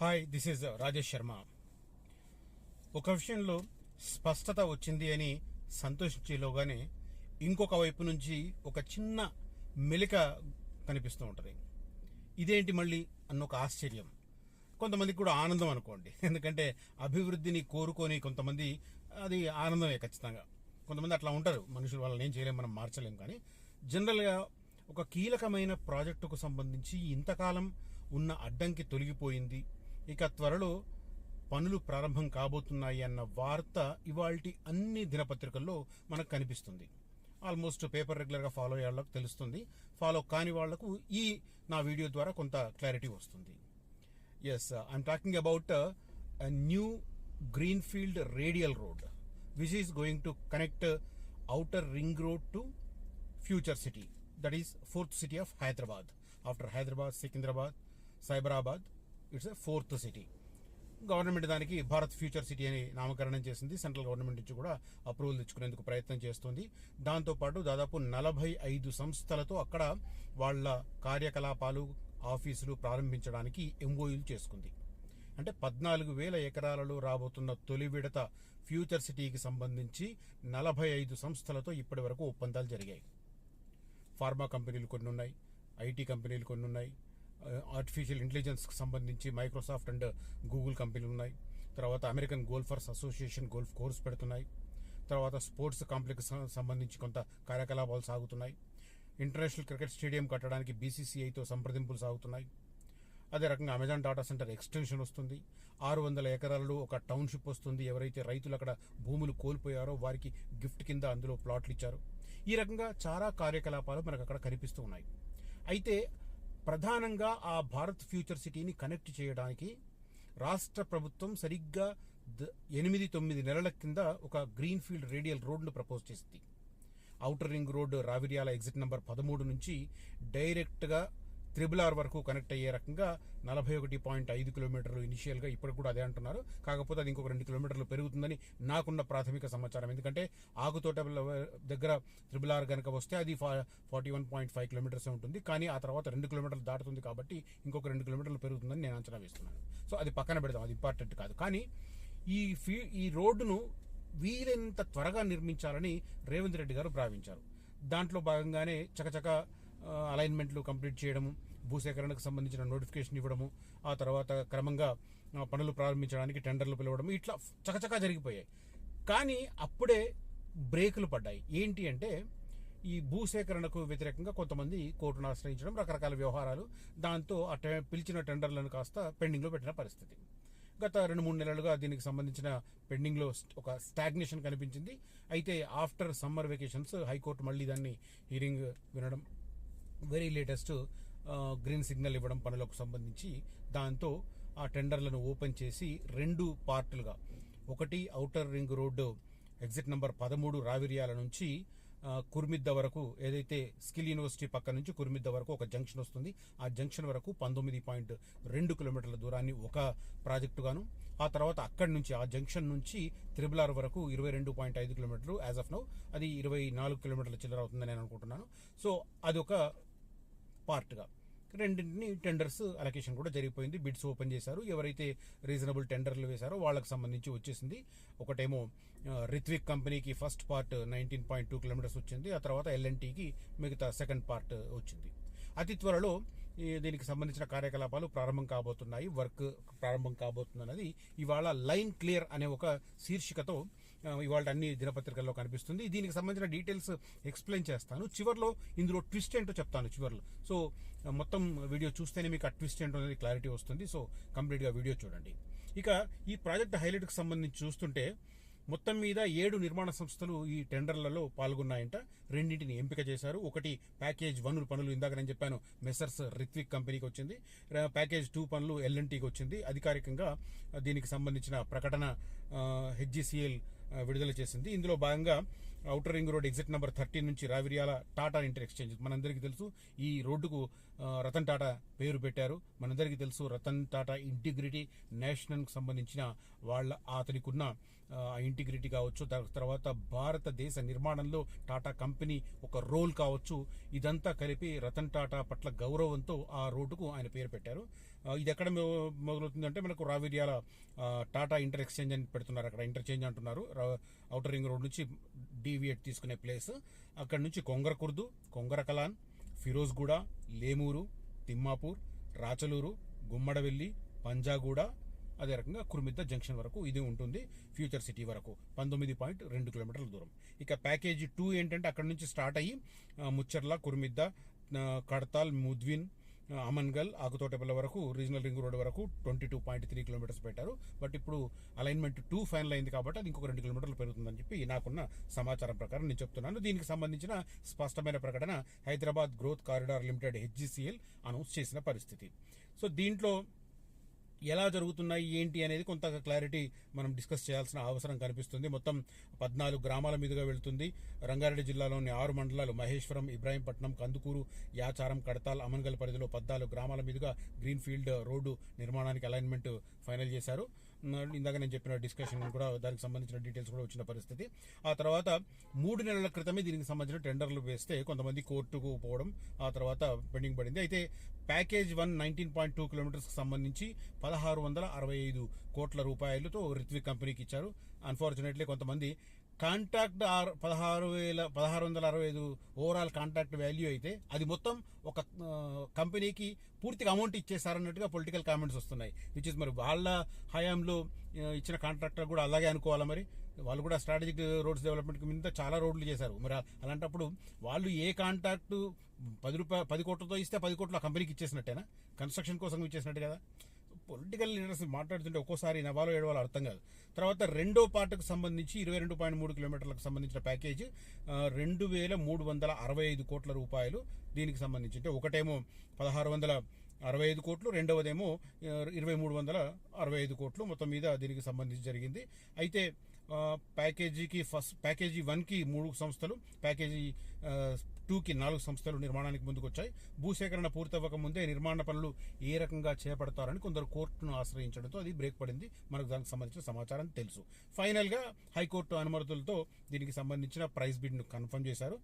Hi this is Rajesh Sharma ఒక విషయంలో స్పష్టత వచ్చింది అని సంతోషించేలోగానే ఇంకొక వైపు నుంచి ఒక చిన్న మెలిక కనిపిస్తూ ఉంటుంది. ఇదేంటి మళ్ళీ అన్న ఒక ఆశ్చర్యం. కొంతమందికి కూడా ఆనందం అనుకోండి. ఎందుకంటే అభివృద్ధిని కోరుకొని కొంతమంది అది ఆనందమే ఖచ్చితంగా. కొంతమంది అట్లా ఉంటారు. మనుషులు వాళ్ళని ఏం చేయలేం మనం మార్చలేం కానీ. జనరల్గా ఒక కీలకమైన ప్రాజెక్టుకు సంబంధించి ఇంతకాలం ఉన్న అడ్డంకి తొలగిపోయింది. ఇక త్వరలో పనులు ప్రారంభం కాబోతున్నాయి అన్న వార్త ఇవాల్టి అన్ని దినపత్రికల్లో మనకు కనిపిస్తుంది. ఆల్మోస్ట్ పేపర్ రెగ్యులర్గా ఫాలో అయ్యే వాళ్ళకు తెలుస్తుంది. ఫాలో కాని వాళ్ళకు ఈ నా వీడియో ద్వారా కొంత క్లారిటీ వస్తుంది. Yes I'm talking about new greenfield radial road which is going to connect outer ring road to future city that is fourth city of Hyderabad after Hyderabad Secunderabad Cyberabad it's a fourth city. Government దానికి Bharat future city అని నామకరణం చేసింది. Central government నుంచి కూడా approval తెచ్చుకునేందుకు ప్రయత్నం చేస్తుంది. దాంతోపాటు దాదాపు నలభై ఐదు సంస్థలతో అక్కడ వాళ్ళ కార్యకలాపాలు ఆఫీసులు ప్రారంభించడానికి ఎంఓయూలు చేసుకుంది. అంటే పద్నాలుగు వేల ఎకరాలలో రాబోతున్న తొలి విడత ఫ్యూచర్ సిటీకి సంబంధించి నలభై ఐదు సంస్థలతో ఇప్పటి వరకు ఒప్పందాలు జరిగాయి. ఫార్మా కంపెనీలు కొన్ని ఉన్నాయి ఐటీ కంపెనీలు కొన్ని ఉన్నాయి ఆర్టిఫిషియల్ ఇంటెలిజెన్స్కి సంబంధించి మైక్రోసాఫ్ట్ అండ్ గూగుల్ కంపెనీలు ఉన్నాయి తర్వాత American golfers association golf course పెడుతున్నాయి. తర్వాత స్పోర్ట్స్ కాంప్లెక్స్ సంబంధించి కొంత కార్యకలాపాలు సాగుతున్నాయి. ఇంటర్నేషనల్ క్రికెట్ స్టేడియం కట్టడానికి బీసీసీఐతో సంప్రదింపులు సాగుతున్నాయి. అదే రకంగా అమెజాన్ డాటా సెంటర్ ఎక్స్టెన్షన్ వస్తుంది. ఆరు వందల ఎకరాలలో ఒక టౌన్షిప్ వస్తుంది. ఎవరైతే రైతులు అక్కడ భూములు కోల్పోయారో వారికి గిఫ్ట్ కింద అందులో ప్లాట్లు ఇచ్చారు. ఈ రకంగా చాలా కార్యకలాపాలు మనకు అక్కడ కనిపిస్తూ ఉన్నాయి. అయితే ప్రధానంగా ఆ భారత్ ఫ్యూచర్ సిటీని కనెక్ట్ చేయడానికి రాష్ట్ర ప్రభుత్వం సరిగ్గా ద- ఎనిమిది తొమ్మిది నెలల కింద ఒక గ్రీన్ఫీల్డ్ రేడియల్ రోడ్ను ప్రపోజ్ చేసింది. Outer ring road Raviryala exit number పదమూడు నుంచి డైరెక్ట్గా త్రిబుల్ ఆర్ వరకు కనెక్ట్ అయ్యే రకంగా నలభై ఒకటి పాయింట్ ఐదు కిలోమీటర్లు ఇనిషియల్గా ఇప్పుడు కూడా అదే అంటున్నారు. కాకపోతే అది ఇంకొక రెండు కిలోమీటర్లు పెరుగుతుందని నాకున్న ప్రాథమిక సమాచారం. ఎందుకంటే ఆగుతోట దగ్గర త్రిబుల్ ఆర్ కనుక వస్తే అది forty one point five kilometres ఉంటుంది. కానీ ఆ తర్వాత రెండు కిలోమీటర్లు దాటుతుంది కాబట్టి ఇంకొక రెండు కిలోమీటర్లు పెరుగుతుందని నేను అంచనా వేస్తున్నాను. సో అది పక్కన పెడదాం. అది ఇంపార్టెంట్ కాదు. కానీ ఈ ఫీ ఈ రోడ్డును వీలైనంత త్వరగా నిర్మించాలని రేవంత్ రెడ్డి గారు భావించారు. దాంట్లో భాగంగానే చకచక అలైన్మెంట్లు కంప్లీట్ చేయడము భూసేకరణకు సంబంధించిన నోటిఫికేషన్ ఇవ్వడము ఆ తర్వాత క్రమంగా పనులు ప్రారంభించడానికి టెండర్లు పిలవడం ఇట్లా చకచకా జరిగిపోయాయి. కానీ అప్పుడే బ్రేకులు పడ్డాయి. ఏంటి అంటే ఈ భూసేకరణకు వ్యతిరేకంగా కొంతమంది కోర్టును ఆశ్రయించడం రకరకాల వ్యవహారాలు దాంతో ఆ టె- పిలిచిన టెండర్లను కాస్త పెండింగ్లో పెట్టిన పరిస్థితి. గత రెండు మూడు నెలలుగా దీనికి సంబంధించిన పెండింగ్లో ఒక స్టాగ్నేషన్ కనిపించింది. అయితే ఆఫ్టర్ సమ్మర్ వెకేషన్స్ హైకోర్టు మళ్ళీ దాన్ని హీరింగ్ వినడం వెరీ లేటెస్ట్ గ్రీన్ సిగ్నల్ ఇవ్వడం పనులకు సంబంధించి దాంతో ఆ టెండర్లను ఓపెన్ చేసి రెండు పార్టులుగా. ఒకటి outer ring road exit number పదమూడు రావిర్యాల నుంచి కుర్మిద్ద వరకు ఏదైతే స్కిల్ యూనివర్సిటీ పక్క నుంచి కుర్మిద్ద వరకు ఒక జంక్షన్ వస్తుంది. ఆ జంక్షన్ వరకు పంతొమ్మిది పాయింట్ రెండు కిలోమీటర్ల దూరాన్ని ఒక ప్రాజెక్టుగాను ఆ తర్వాత అక్కడి నుంచి ఆ జంక్షన్ నుంచి త్రిబుల్ ఆర్ వరకు ఇరవై రెండు పాయింట్ ఐదు కిలోమీటర్లు యాజ్ ఆఫ్ నౌ. అది ఇరవై నాలుగు కిలోమీటర్ల చిల్లర అవుతుందని నేను అనుకుంటున్నాను. సో అదొక పార్ట్గా. రెండింటిని టెండర్స్ అలొకేషన్ కూడా జరిగిపోయింది. బిడ్స్ ఓపెన్ చేశారు. ఎవరైతే రీజనబుల్ టెండర్లు వేశారో వాళ్ళకి సంబంధించి వచ్చేసింది. ఒకటేమో రిత్విక్ కంపెనీకి first part nineteen point two kilometres వచ్చింది. ఆ తర్వాత ఎల్ఎన్టీకి మిగతా సెకండ్ పార్ట్ వచ్చింది. అతి త్వరలో దీనికి సంబంధించిన కార్యకలాపాలు ప్రారంభం కాబోతున్నాయి. వర్క్ ప్రారంభం కాబోతుందన్నది ఇవాళ లైన్ క్లియర్ అనే ఒక శీర్షికతో ఇవాళ అన్ని దినపత్రికల్లో కనిపిస్తుంది. దీనికి సంబంధించిన డీటెయిల్స్ ఎక్స్ప్లెయిన్ చేస్తాను. చివర్లో ఇందులో ట్విస్ట్ ఏంటో చెప్తాను చివర్లో. సో మొత్తం వీడియో చూస్తేనే మీకు ఆ ట్విస్ట్ ఏంటో అనేది క్లారిటీ వస్తుంది. సో కంప్లీట్గా వీడియో చూడండి. ఇక ఈ ప్రాజెక్ట్ హైలైట్కి సంబంధించి చూస్తుంటే మొత్తం మీద ఏడు నిర్మాణ సంస్థలు ఈ టెండర్లలో పాల్గొన్నాయంట. రెండింటిని ఎంపిక చేశారు. ఒకటి ప్యాకేజ్ వన్ పనులు ఇందాక నేను చెప్పాను. మెసర్స్ రిత్విక్ కంపెనీకి వచ్చింది. ప్యాకేజ్ టూ పనులు ఎల్ఎన్టీకి వచ్చింది. అధికారికంగా దీనికి సంబంధించిన ప్రకటన హెచ్జిసిఎల్ విడుదల చేసింది. ఇందులో భాగంగా outer ring road exit number thirteen నుంచి రావిర్యాల టాటా ఇంటర్ ఎక్స్చేంజ్ మనందరికీ తెలుసు. ఈ రోడ్డుకు రతన్ టాటా పేరు పెట్టారు. మనందరికీ తెలుసు రతన్ టాటా ఇంటిగ్రిటీ నేషనల్కి సంబంధించిన వాళ్ళ అతనికి ఉన్న ఇంటిగ్రిటీ కావచ్చు దాని తర్వాత భారతదేశ నిర్మాణంలో టాటా కంపెనీ ఒక రోల్ కావచ్చు. ఇదంతా కలిపి రతన్ టాటా పట్ల గౌరవంతో ఆ రోడ్డుకు ఆయన పేరు పెట్టారు. ఇది ఎక్కడ మొదలవుతుందంటే మనకు రావిర్యాల టాటా ఇంటర్ ఎక్స్చేంజ్ అని పెడుతున్నారు అక్కడ ఇంటర్చేంజ్ అంటున్నారు. అవుటర్ ఔటర్ రింగ్ రోడ్ నుంచి డీవియేట్ తీసుకునే ప్లేస్. అక్కడ నుంచి కొంగరకుర్దు కొంగరకలాన్ కొంగర కలాన్ ఫిరోజ్గూడ లేమూరు తిమ్మాపూర్ రాచలూరు గుమ్మడవెల్లి పంజాగూడ అదే రకంగా కుర్మిద్ద జంక్షన్ వరకు ఇది ఉంటుంది ఫ్యూచర్ సిటీ వరకు పంతొమ్మిది పాయింట్ రెండు కిలోమీటర్ల దూరం. ఇక ప్యాకేజీ టూ ఏంటంటే అక్కడ నుంచి స్టార్ట్ అయ్యి ముచ్చర్ల కుర్మిద్ద కడతాల్ ముద్విన్ అమన్గల్ ఆకుతోటపల్ల వరకు రీజనల్ రింగ్ రోడ్ వరకు twenty two point three kilometres పెట్టారు. బట్ ఇప్పుడు అలైన్మెంట్ టూ ఫైనల్ అయింది కాబట్టి అది ఇంకొక రెండు కిలోమీటర్లు పెరుగుతుందని చెప్పి నాకున్న సమాచారం ప్రకారం నేను చెప్తున్నాను. దీనికి సంబంధించిన స్పష్టమైన ప్రకటన Hyderabad growth corridor limited HGCL announce చేసిన పరిస్థితి. సో దీంట్లో ఎలా జరుగుతున్నాయి ఏంటి అనేది కొంత క్లారిటీ మనం డిస్కస్ చేయాల్సిన అవసరం కనిపిస్తుంది. మొత్తం పద్నాలుగు గ్రామాల మీదుగా వెళ్తుంది. రంగారెడ్డి జిల్లాలోని ఆరు మండలాలు మహేశ్వరం ఇబ్రాహీంపట్నం కందుకూరు యాచారం కడతాల్ అమన్గల్ పరిధిలో పద్నాలుగు గ్రామాల మీదుగా గ్రీన్ ఫీల్డ్ రోడ్డు నిర్మాణానికి అలైన్మెంట్ ఫైనల్ చేశారు. ఇందాక నేను చెప్పిన డిస్కషన్ కూడా దానికి సంబంధించిన డీటెయిల్స్ కూడా వచ్చిన పరిస్థితి. ఆ తర్వాత మూడు నెలల క్రితమే దీనికి సంబంధించిన టెండర్లు వేస్తే కొంతమంది కోర్టుకు పోవడం ఆ తర్వాత పెండింగ్ పడింది. అయితే package one nineteen point two కిలోమీటర్స్కి సంబంధించి పదహారు వందల అరవై ఐదు కోట్ల రూపాయలతో రిత్విక్ కంపెనీకి ఇచ్చారు. అన్ఫార్చునేట్లీ కొంతమంది కాంట్రాక్ట్ ఆరు పదహారు వేల పదహారు వందల అరవై ఐదు ఓవరాల్ కాంట్రాక్ట్ వాల్యూ అయితే అది మొత్తం ఒక కంపెనీకి పూర్తిగా అమౌంట్ ఇచ్చేసారన్నట్టుగా పొలిటికల్ కామెంట్స్ వస్తున్నాయి. విచ్ ఇస్ మరి వాళ్ళ హయాంలో ఇచ్చిన కాంట్రాక్టర్ కూడా అలాగే అనుకోవాలా మరి? వాళ్ళు కూడా స్ట్రాటజిక్ రోడ్స్ డెవలప్మెంట్ మీద చాలా రోడ్లు చేశారు. మరి అలాంటప్పుడు వాళ్ళు ఏ కాంట్రాక్టు పది రూపాయ పది కోట్లతో ఇస్తే పది కోట్లు ఆ కంపెనీకి ఇచ్చేసినట్టేనా? కన్స్ట్రక్షన్ కోసం ఇచ్చేసినట్టు కదా. పొలిటికల్ లీడర్స్ మాట్లాడుతుంటే ఒక్కోసారి నవాలో ఏడవాలో అర్థం కాదు. తర్వాత రెండో పార్ట్కు సంబంధించి ఇరవై రెండు పాయింట్ మూడు కిలోమీటర్లకు సంబంధించిన ప్యాకేజ్ రెండు వేల మూడు వందల అరవై ఐదు కోట్ల రూపాయలు దీనికి సంబంధించి అంటే ఒకటేమో పదహారు వందల అరవై ఐదు కోట్లు రెండవదేమో ఇరవై మూడు వందల అరవై ఐదు కోట్లు మొత్తం మీద దీనికి సంబంధించి జరిగింది. అయితే ప్యాకేజీకి ఫస్ట్ ప్యాకేజీ వన్కి మూడు సంస్థలు ప్యాకేజీ టూకి నాలుగు సంస్థలు నిర్మాణానికి ముందుకొచ్చాయి. భూసేకరణ పూర్తవ్వక ముందే నిర్మాణ పనులు ఏ రకంగా చేపడతారని కొందరు కోర్టును ఆశ్రయించడంతో అది బ్రేక్ పడింది. మనకు దానికి సంబంధించిన సమాచారం తెలుసు. ఫైనల్గా హైకోర్టు అనుమతులతో దీనికి సంబంధించిన ప్రైస్ బిడ్ను కన్ఫర్మ్ చేశారు.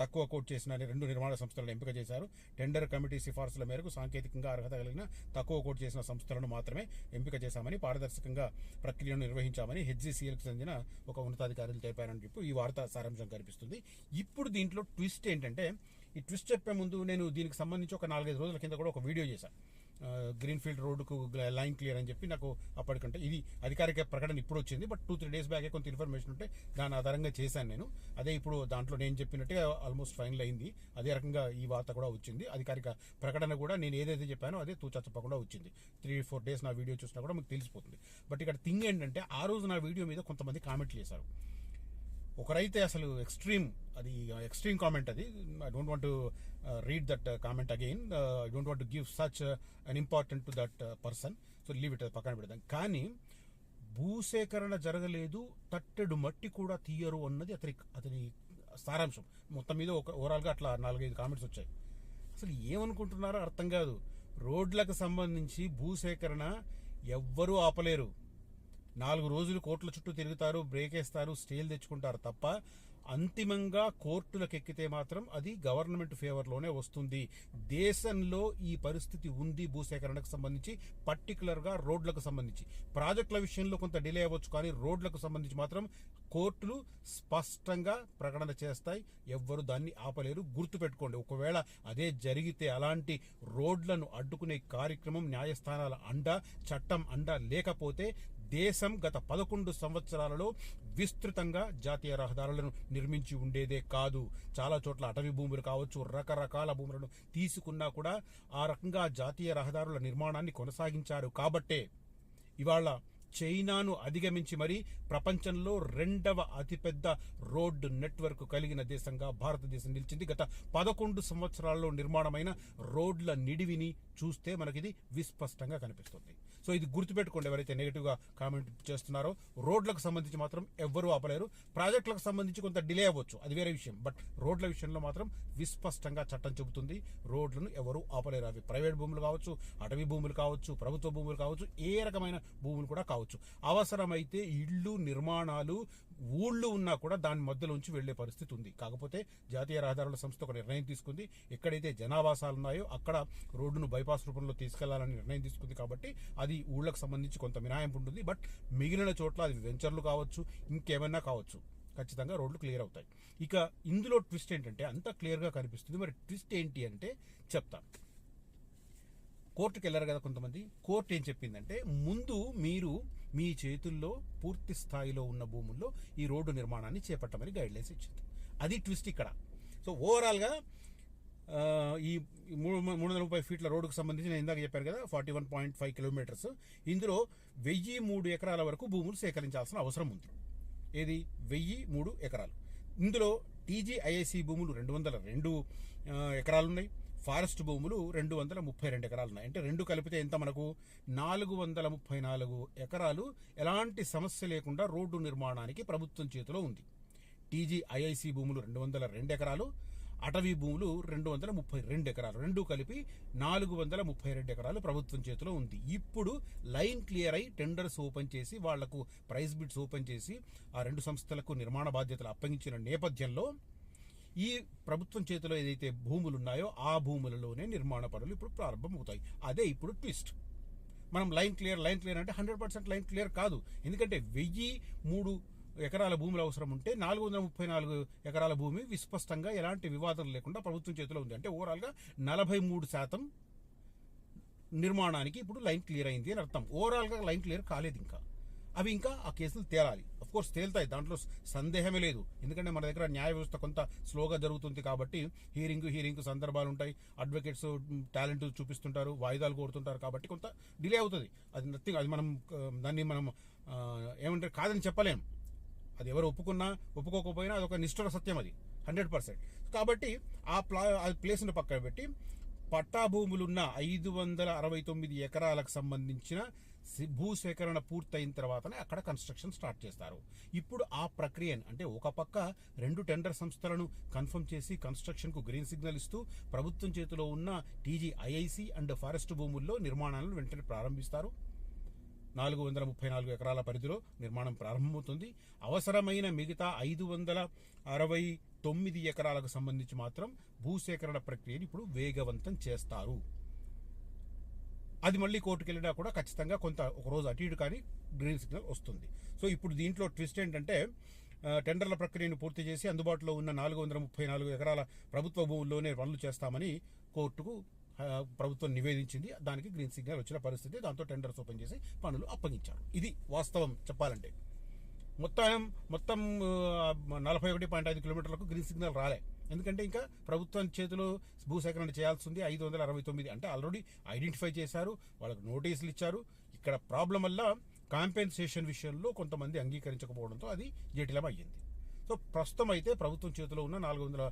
తక్కువ కోట్ చేసిన రెండు నిర్మాణ సంస్థలను ఎంపిక చేశారు. టెండర్ కమిటీ సిఫార్సుల మేరకు సాంకేతికంగా అర్హత కలిగిన తక్కువ కోట్ చేసిన సంస్థలను మాత్రమే ఎంపిక చేశామని పారదర్శకంగా ప్రక్రియను నిర్వహించామని హెచ్జిసిఎల్కి చెందిన ఒక ఉన్నతాధికారులు తెలిపారని చెప్పి ఈ వార్త సారాంశం కనిపిస్తుంది. ఇప్పుడు దీంట్లో ట్విస్ట్ ఏంటంటే ఈ ట్విస్ట్ చెప్పే ముందు నేను దీనికి సంబంధించి ఒక నాలుగైదు రోజుల కింద కూడా ఒక వీడియో చేశాను గ్రీన్ ఫీల్డ్ రోడ్డుకు లైన్ క్లియర్ అని చెప్పి నాకు అప్పటికంటే ఇది అధికారిక ప్రకటన ఇప్పుడు వచ్చింది బట్ టూ త్రీ డేస్ బ్యాకే కొంత ఇన్ఫర్మేషన్ ఉంటే దాని ఆధారంగా చేశాను నేను. అదే ఇప్పుడు దాంట్లో నేను చెప్పినట్టుగా ఆల్మోస్ట్ ఫైనల్ అయింది. అదే రకంగా ఈ వార్త కూడా వచ్చింది. అధికారిక ప్రకటన కూడా నేను ఏదైతే చెప్పానో అదే తూచా తప్పకుండా వచ్చింది. త్రీ ఫోర్ డేస్ నా వీడియో చూసినా కూడా మీకు తెలిసిపోతుంది. బట్ ఇక్కడ థింగ్ ఏంటంటే ఆ రోజు నా వీడియో మీద కొంతమంది కామెంట్లు చేశారు. ఒకరైతే అసలు ఎక్స్ట్రీమ్ అది ఎక్స్ట్రీమ్ కామెంట్ అది. I don't want read that comment again I don't want give such unimportant to that person so leave it పక్కన పెడదాం. కానీ భూసేకరణ జరగలేదు తట్టెడు మట్టి కూడా తీయరు అన్నది అతని అతని సారాంశం. మొత్తం మీద ఒక ఓవరాల్గా అట్లా నాలుగైదు కామెంట్స్ వచ్చాయి. అసలు ఏమనుకుంటున్నారో అర్థం కాదు. రోడ్లకు సంబంధించి భూసేకరణ ఎవ్వరూ ఆపలేరు. నాలుగు రోజులు కోర్టుల చుట్టూ తిరుగుతారు బ్రేక్ వేస్తారు స్టేలు తెచ్చుకుంటారు తప్ప అంతిమంగా కోర్టులకు ఎక్కితే మాత్రం అది గవర్నమెంట్ ఫేవర్లోనే వస్తుంది. దేశంలో ఈ పరిస్థితి ఉంది భూసేకరణకు సంబంధించి పర్టికులర్గా రోడ్లకు సంబంధించి. ప్రాజెక్టుల విషయంలో కొంత డిలే అవ్వచ్చు కానీ రోడ్లకు సంబంధించి మాత్రం కోర్టులు స్పష్టంగా ప్రకటన చేస్తాయి. ఎవ్వరు దాన్ని ఆపలేరు. గుర్తుపెట్టుకోండి ఒకవేళ అదే జరిగితే అలాంటి రోడ్లను అడ్డుకునే కార్యక్రమం న్యాయస్థానాల అండ చట్టం అండ లేకపోతే దేశం గత పదకొండు సంవత్సరాలలో విస్తృతంగా జాతీయ రహదారులను నిర్మించి ఉండేదే కాదు. చాలా చోట్ల అటవీ భూములు కావచ్చు రకరకాల భూములను తీసుకున్నా కూడా ఆ రకంగా జాతీయ రహదారుల నిర్మాణాన్ని కొనసాగించారు. కాబట్టే ఇవాళ చైనాను అధిగమించి మరీ ప్రపంచంలో రెండవ అతిపెద్ద రోడ్డు నెట్వర్క్ కలిగిన దేశంగా భారతదేశం నిలిచింది. గత పదకొండు సంవత్సరాల్లో నిర్మాణమైన రోడ్ల నిడివిని చూస్తే మనకిది విస్పష్టంగా కనిపిస్తుంది. సో ఇది గుర్తుపెట్టుకోండి ఎవరైతే నెగిటివ్గా కామెంట్ చేస్తున్నారో రోడ్లకు సంబంధించి మాత్రం ఎవ్వరూ ఆపలేరు. ప్రాజెక్టులకు సంబంధించి కొంత డిలే అవ్వచ్చు అది వేరే విషయం. బట్ రోడ్ల విషయంలో మాత్రం విస్పష్టంగా చట్టం చెబుతుంది. రోడ్లను ఎవరు ఆపలేరు. అవి ప్రైవేట్ భూములు కావచ్చు అటవీ భూములు కావచ్చు ప్రభుత్వ భూములు కావచ్చు ఏ రకమైన భూములు కూడా కావచ్చు. అవసరమైతే ఇళ్ళు నిర్మాణాలు ఊళ్ళు ఉన్నా కూడా దాని మధ్యలోంచి వెళ్ళే పరిస్థితి ఉంది. కాకపోతే జాతీయ రహదారుల సంస్థ ఒక నిర్ణయం తీసుకుంది. ఎక్కడైతే జనావాసాలు ఉన్నాయో అక్కడ రోడ్డును బైపాస్ రూపంలో తీసుకెళ్ళాలని నిర్ణయం తీసుకుంది కాబట్టి అది ఊళ్ళకు సంబంధించి కొంత మినహాయింపు ఉంటుంది. బట్ మిగిలిన చోట్ల అది వెంచర్లు కావచ్చు ఇంకేమైనా కావచ్చు ఖచ్చితంగా రోడ్లు క్లియర్ అవుతాయి. ఇక ఇందులో ట్విస్ట్ ఏంటంటే అంత క్లియర్గా కనిపిస్తుంది. మరి ట్విస్ట్ ఏంటి అంటే చెప్తాను కోర్టుకు వెళ్ళారు కదా కొంతమంది. కోర్టు ఏం చెప్పిందంటే ముందు మీరు మీ చేతుల్లో పూర్తి స్థాయిలో ఉన్న భూముల్లో ఈ రోడ్డు నిర్మాణాన్ని చేపట్టమని గైడ్లైన్స్ ఇచ్చింది. అది ట్విస్ట్ ఇక్కడ. సో ఓవరాల్గా ఈ మూడు మూడు వందల ముప్పై ఫీట్ల రోడ్డుకు సంబంధించి నేను ఇందాక చెప్పాను కదా forty one point five kilometers ఇందులో వెయ్యి మూడు ఎకరాల వరకు భూములు సేకరించాల్సిన అవసరం ఉంది. ఏది? వెయ్యి మూడు ఎకరాలు. ఇందులో టీజీఐఐసి భూములు రెండు వందల రెండు ఎకరాలున్నాయి. ఎకరాలు ఉన్నాయి ఫారెస్ట్ భూములు రెండు వందల ముప్పై రెండు ఎకరాలు ఉన్నాయి. అంటే రెండు కలిపితే ఎంత మనకు? నాలుగు వందల ముప్పై నాలుగు ఎకరాలు. ఎలాంటి సమస్య లేకుండా రోడ్డు నిర్మాణానికి ప్రభుత్వం చేతిలో ఉంది. టీజీఐఐసి భూములు రెండు వందల రెండు ఎకరాలు. అటవీ భూములు రెండు వందల ముప్పై రెండు ఎకరాలు. రెండు కలిపి నాలుగు వందల ముప్పై రెండు ఎకరాలు ప్రభుత్వం చేతిలో ఉంది. ఇప్పుడు లైన్ క్లియర్ అయి టెండర్స్ ఓపెన్ చేసి వాళ్ళకు ప్రైస్ బిడ్స్ ఓపెన్ చేసి ఆ రెండు సంస్థలకు నిర్మాణ బాధ్యతలు అప్పగించిన నేపథ్యంలో ఈ ప్రభుత్వం చేతిలో ఏదైతే భూములు ఉన్నాయో ఆ భూములలోనే నిర్మాణ పనులు ఇప్పుడు ప్రారంభమవుతాయి. అదే ఇప్పుడు ట్విస్ట్. మనం లైన్ క్లియర్ లైన్ క్లియర్ అంటే హండ్రెడ్ పర్సెంట్ లైన్ క్లియర్ కాదు. ఎందుకంటే వెయ్యి మూడు ఎకరాల భూములు అవసరం ఉంటే నాలుగు వందల ముప్పై నాలుగు ఎకరాల భూమి విస్పష్టంగా ఎలాంటి వివాదం లేకుండా ప్రభుత్వం చేతిలో ఉంది. అంటే ఓవరాల్గా నలభై మూడు శాతం నిర్మాణానికి ఇప్పుడు లైన్ క్లియర్ అయింది అని అర్థం. ఓవరాల్గా లైన్ క్లియర్ కాలేదు ఇంకా. అవి ఇంకా ఆ కేసులు తేలాలి. ఆఫ్ కోర్స్ తేలుతాయి. దాంట్లో సందేహమే లేదు. ఎందుకంటే మన దగ్గర న్యాయ వ్యవస్థ కొంత స్లోగా జరుగుతుంది కాబట్టి హీరింగ్ హీరింగ్ సందర్భాలు ఉంటాయి అడ్వకేట్స్ టాలెంట్ చూపిస్తుంటారు వాయిదాలు కోరుతుంటారు కాబట్టి కొంత డిలే అవుతుంది. అది నథింగ్ అది మనం దాన్ని మనం ఏమంటారు కాదని చెప్పలేం. అది ఎవరు ఒప్పుకున్నా ఒప్పుకోకపోయినా అది ఒక నిష్ఠుర సత్యం అది. Hundred percent. కాబట్టి ఆ ప్లా ఆ ప్లేస్ను పక్కన పెట్టి పట్టా భూములున్న ఐదు వందల అరవై తొమ్మిది ఎకరాలకు సంబంధించిన భూసేకరణ పూర్తయిన తర్వాతనే అక్కడ కన్స్ట్రక్షన్ స్టార్ట్ చేస్తారు. ఇప్పుడు ఆ ప్రక్రియను అంటే ఒక పక్క రెండు టెండర్ సంస్థలను కన్ఫర్మ్ చేసి కన్స్ట్రక్షన్కు గ్రీన్ సిగ్నల్ ఇస్తూ ప్రభుత్వం చేతిలో ఉన్న టీజీ ఐఐసి అండ్ ఫారెస్ట్ భూముల్లో నిర్మాణాలను వెంటనే ప్రారంభిస్తారు. నాలుగు వందల ముప్పై నాలుగు ఎకరాల పరిధిలో నిర్మాణం ప్రారంభమవుతుంది. అవసరమైన మిగతా ఐదు వందల అరవై తొమ్మిది ఎకరాలకు సంబంధించి మాత్రం భూసేకరణ ప్రక్రియను ఇప్పుడు వేగవంతం చేస్తారు. అది మళ్ళీ కోర్టుకు వెళ్ళినా కూడా ఖచ్చితంగా కొంత ఒక రోజు అటు ఇటు కానీ గ్రీన్ సిగ్నల్ వస్తుంది. సో ఇప్పుడు దీంట్లో ట్విస్ట్ ఏంటంటే టెండర్ల ప్రక్రియను పూర్తి చేసి అందుబాటులో ఉన్న నాలుగు వందల ముప్పై నాలుగు ఎకరాల ప్రభుత్వ భూముల్లోనే పనులు చేస్తామని కోర్టుకు ప్రభుత్వం నివేదించింది. దానికి గ్రీన్ సిగ్నల్ వచ్చిన పరిస్థితి దాంతో టెండర్స్ ఓపెన్ చేసి పనులు అప్పగించారు. ఇది వాస్తవం చెప్పాలంటే. మొత్తం మొత్తం నలభై ఒకటి పాయింట్ ఐదు కిలోమీటర్లకు గ్రీన్ సిగ్నల్ రాలే. ఎందుకంటే ఇంకా ప్రభుత్వం చేతిలో భూసేకరణ చేయాల్సి ఉంది ఐదు వందల అరవై తొమ్మిది. అంటే ఆల్రెడీ ఐడెంటిఫై చేశారు వాళ్ళకు నోటీసులు ఇచ్చారు. ఇక్కడ ప్రాబ్లం వల్ల కాంపెన్సేషన్ విషయంలో కొంతమంది అంగీకరించకపోవడంతో అది జటిలం అయ్యింది సో ప్రస్తుతం అయితే ప్రభుత్వం చేతిలో ఉన్న నాలుగు వందల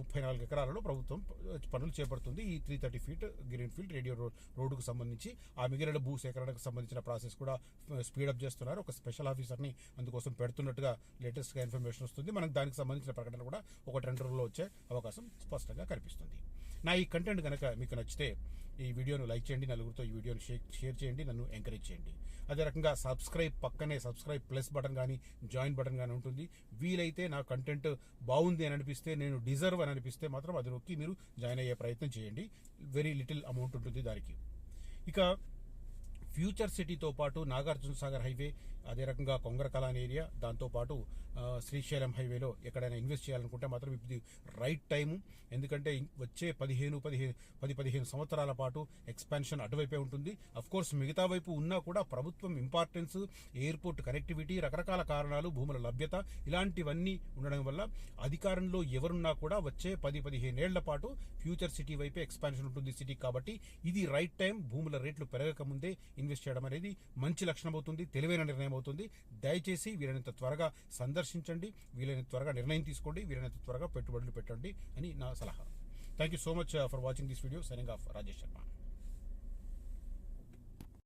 ముప్పై నాలుగు ఎకరాలలో ప్రభుత్వం పనులు చేపడుతుంది. ఈ three thirty feet green field radial రోడ్డుకు సంబంధించి ఆ మిగిలిన భూ సేకరణకు సంబంధించిన ప్రాసెస్ కూడా స్పీడప్ చేస్తున్నారు. ఒక స్పెషల్ ఆఫీసర్ని అందుకోసం పెడుతున్నట్టుగా లేటెస్ట్గా ఇన్ఫర్మేషన్ వస్తుంది. మనకు దానికి సంబంధించిన ప్రకటన కూడా ఒక టెండర్లో వచ్చే అవకాశం స్పష్టంగా కనిపిస్తుంది. నా ఈ కంటెంట్ కనుక మీకు నచ్చితే ఈ వీడియోను లైక్ చేయండి నలుగురితో ఈ వీడియోను షేర్ షేర్ చేయండి నన్ను ఎంకరేజ్ చేయండి. అదే రకంగా సబ్స్క్రైబ్ పక్కనే సబ్స్క్రైబ్ ప్లస్ బటన్ కానీ జాయిన్ బటన్ కానీ ఉంటుంది. వీలైతే నా కంటెంట్ బాగుంది అని అనిపిస్తే నేను డిజర్వ్ అని అనిపిస్తే మాత్రం అది నొక్కి మీరు జాయిన్ అయ్యే ప్రయత్నం చేయండి. వెరీ లిటిల్ అమౌంట్ ఉంటుంది దానికి. ఇక ఫ్యూచర్ సిటీతో పాటు నాగార్జున సాగర్ హైవే అదే రకంగా కొంగరకలాన్ ఏరియా దాంతోపాటు శ్రీశైలం హైవేలో ఎక్కడైనా ఇన్వెస్ట్ చేయాలనుకుంటే మాత్రం ఇది రైట్ టైము. ఎందుకంటే వచ్చే పదిహేను పదిహేను పది పదిహేను సంవత్సరాల పాటు ఎక్స్పాన్షన్ అటువైపే ఉంటుంది. కోర్స్ మిగతా వైపు ఉన్నా కూడా ప్రభుత్వం ఇంపార్టెన్స్ ఎయిర్పోర్ట్ కనెక్టివిటీ రకరకాల కారణాలు భూముల లభ్యత ఇలాంటివన్నీ ఉండడం వల్ల అధికారంలో ఎవరున్నా కూడా వచ్చే పది పదిహేనేళ్ళ పాటు ఫ్యూచర్ సిటీ వైపే ఎక్స్పాన్షన్ ఉంటుంది సిటీ కాబట్టి ఇది రైట్ టైం. భూముల రేట్లు పెరగక ముందే ఇన్వెస్ట్ చేయడం అనేది మంచి లక్షణం అవుతుంది తెలివైన నిర్ణయం అవుతుంది. దయచేసి వీలైనంత త్వరగా సందర్శించండి. వీలైనంత త్వరగా నిర్ణయం తీసుకోండి. వీలైనంత త్వరగా పెట్టుబడులు పెట్టండి అని నా సలహా. Thank you so much for watching this video signing off Rajesh Sharma